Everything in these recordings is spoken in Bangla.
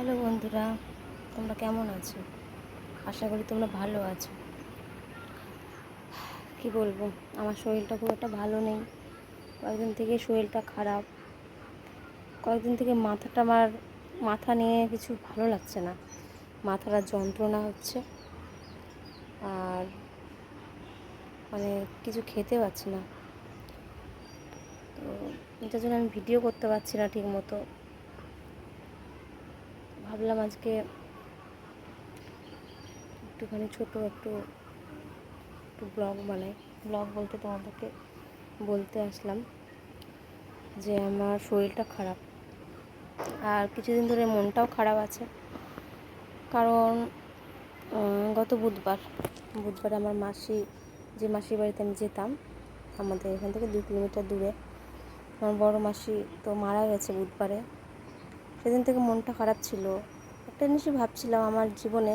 হ্যালো বন্ধুরা, তোমরা কেমন আছো? আশা করি তোমরা ভালো আছো। কি বলব, আমার শরীরটা খুব একটা ভালো নেই। কয়েকদিন থেকে শরীরটা খারাপ। কয়েকদিন থেকে মাথাটা আমার, মাথা নিয়ে কিছু ভালো লাগছে না। মাথাটা যন্ত্রণা হচ্ছে। আর মানে কিছু খেতে পারছি না। তো এটার জন্য আমি ভিডিও করতে পারছি না ঠিক মতো ভাবলাম আজকে একটুখানি ছোট একটু একটু ব্লগ বানাই। ব্লগ বলতে তোমাদেরকে বলতে আসলাম যে আমার শরীরটা খারাপ। আর কিছুদিন ধরে মনটাও খারাপ আছে। কারণ গত বুধবার বুধবার আমার মাসি, যে মাসির বাড়িতে আমি যেতাম, আমাদের এখান থেকে দু কিলোমিটার দূরে, আমার বড় মাসি তো মারা গেছে বুধবারে। সেদিন থেকে মনটা খারাপ ছিল। একটা জিনিসই ভাবছিলাম আমার জীবনে,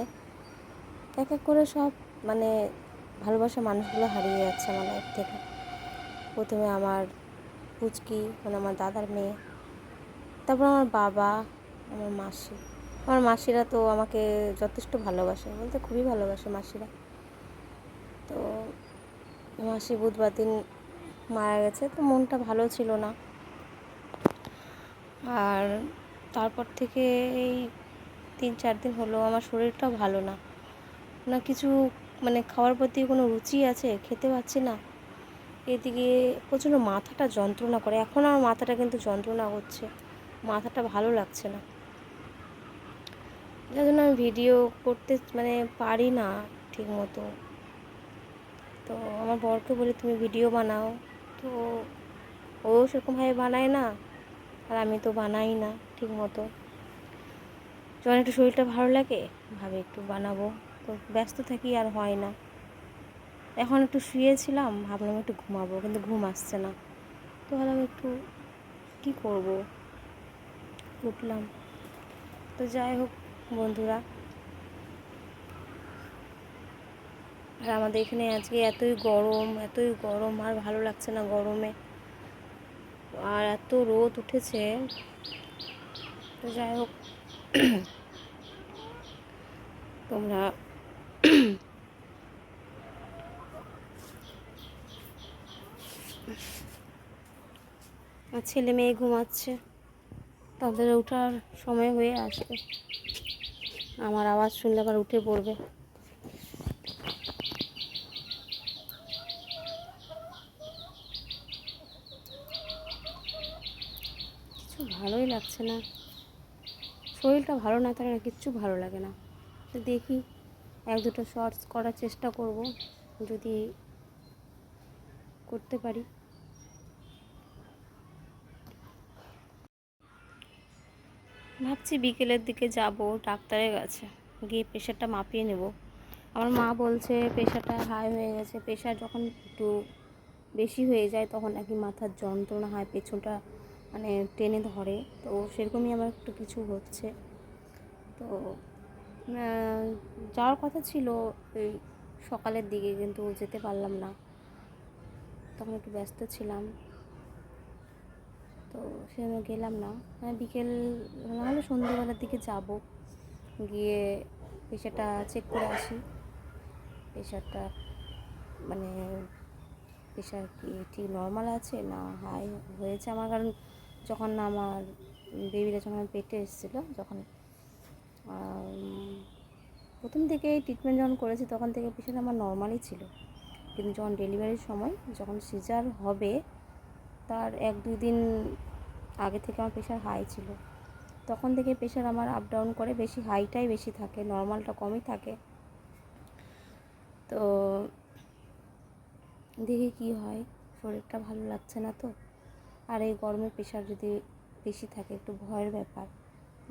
এক এক করে সব মানে ভালোবাসা মানুষগুলো হারিয়ে যাচ্ছে আমার লাইফ থেকে। প্রথমে আমার পুচকি মানে আমার দাদার মেয়ে, তারপর আমার বাবা, আমার মাসি। আমার মাসিরা তো আমাকে যথেষ্ট ভালোবাসে, বলতে খুবই ভালোবাসে মাসিরা। তো মাসি বুধবার দিন মারা গেছে, তো মনটা ভালো ছিল না। আর তারপর থেকে এই তিন চার দিন হলো আমার শরীরটাও ভালো না। না কিছু মানে খাওয়ার প্রতি কোনো রুচি আছে? খেতে পাচ্ছি না। এদিকে প্রচণ্ড মাথাটা যন্ত্রণা করে। এখন আমার মাথাটা কিন্তু যন্ত্রণা করছে। মাথাটা ভালো লাগছে না। যার জন্য আমি ভিডিও করতে মানে পারি না ঠিক মতো তো আমার বরকে বলি, তুমি ভিডিও বানাও। তো ও সেরকমভাবে বানায় না। আর আমি তো বানাই না। ঠিক মতো যখন একটু শরীরটা ভালো লাগে, ভাবে একটু বানাবো। তো ব্যস্ত থাকি আর হয় না। এখন একটু শুয়েছিলাম, ভাবলাম একটু ঘুমাবো, কিন্তু ঘুম আসছে না। তো ভাবলাম একটু কি করব? উঠলাম। তো যাই হোক বন্ধুরা। আর আমাদের এখানে আজকে এতই গরম এতই গরম, আর ভালো লাগছে না গরমে। আর এত রোদ উঠেছে। তো যাই হোক, তোমরা ছেলে মেয়ে ঘুমাচ্ছে, তাদের ওঠার সময় হয়ে আসবে। আমার আওয়াজ শুনলে আবার উঠে পড়বে। কিছু ভালোই লাগছে না। শরীরটা ভালো না থাকলে কিচ্ছু ভালো লাগে না। তো দেখি এক দুটো শর্টস করার চেষ্টা করব, যদি করতে পারি। ভাবছি বিকেলের দিকে যাব, ডাক্তারের কাছে। গিয়ে প্রেশারটা মাপিয়ে নেব। আমার মা বলছে প্রেশারটা হাই হয়ে গেছে। প্রেশার যখন একটু বেশি হয়ে যায়, তখন নাকি মাথার যন্ত্রণা হয়, পেছনটা মানে টেনে ধরে। তো সেরকমই আমার একটু কিছু হচ্ছে। তো যাওয়ার কথা ছিল এই সকালের দিকে, কিন্তু যেতে পারলাম না। তখন একটু ব্যস্ত ছিলাম। তো সেজন্য গেলাম না। মানে বিকেল, নাহলে সন্ধ্যেবেলার দিকে যাব। গিয়ে প্রেশারটা চেক করে আসি। প্রেশারটা মানে প্রেশার কি ঠিক নর্মাল আছে না হাই হয়েছে আমার? কারণ যখন আমার বেবিটা যখন আমার পেটে এসেছিল, যখন প্রথম থেকে ট্রিটমেন্ট যখন করেছি, তখন থেকে প্রেশার আমার নর্মালই ছিল। কিন্তু যখন ডেলিভারির সময়, যখন সিজার হবে, তার এক দুই দিন আগে থেকে আমার প্রেশার হাই ছিল। তখন থেকে প্রেশার আমার আপ ডাউন করে বেশি হাইটাই বেশি থাকে নর্মালটা কমই থাকে। তো দেখি কি হয়, শরীরটা ভালো লাগছে না তো? আর এই গরমে প্রেশার যদি বেশি থাকে, একটু ভয়ের ব্যাপার,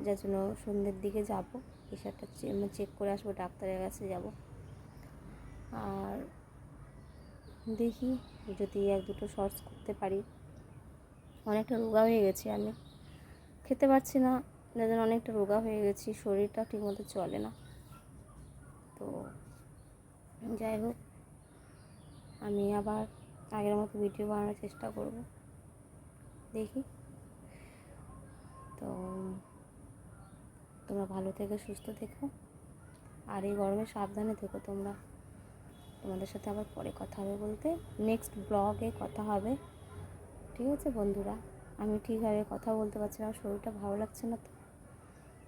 যার জন্য সন্ধ্যের দিকে যাব প্রেশারটা চেক করে আসব, ডাক্তারের কাছে যাব। আর দেখি যদি এক দুটো শর্টস করতে পারি। অনেকটা রোগা হয়ে গেছি আমি। খেতে পারছি না, যার জন্য অনেকটা রোগা হয়ে গেছি, শরীরটা ঠিকমতো চলে না। তো যাই হোক, আমি আবার আগের মতো ভিডিও বানানোর চেষ্টা করব। দেখি। তো, তোমরা ভালো থেকে, সুস্থ থেকো। আর এই গরমে সাবধানে থেকো তোমরা। তোমাদের সাথে আবার পরে কথা হবে বলতে নেক্সট ব্লগে কথা হবে। ঠিক আছে বন্ধুরা? আমি ঠিকভাবে কথা বলতে পারছি না শরীরটা ভালো লাগছে না তো।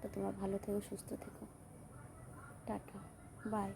তো তোমরা ভালো থেকো, সুস্থ থেকো। Tata bye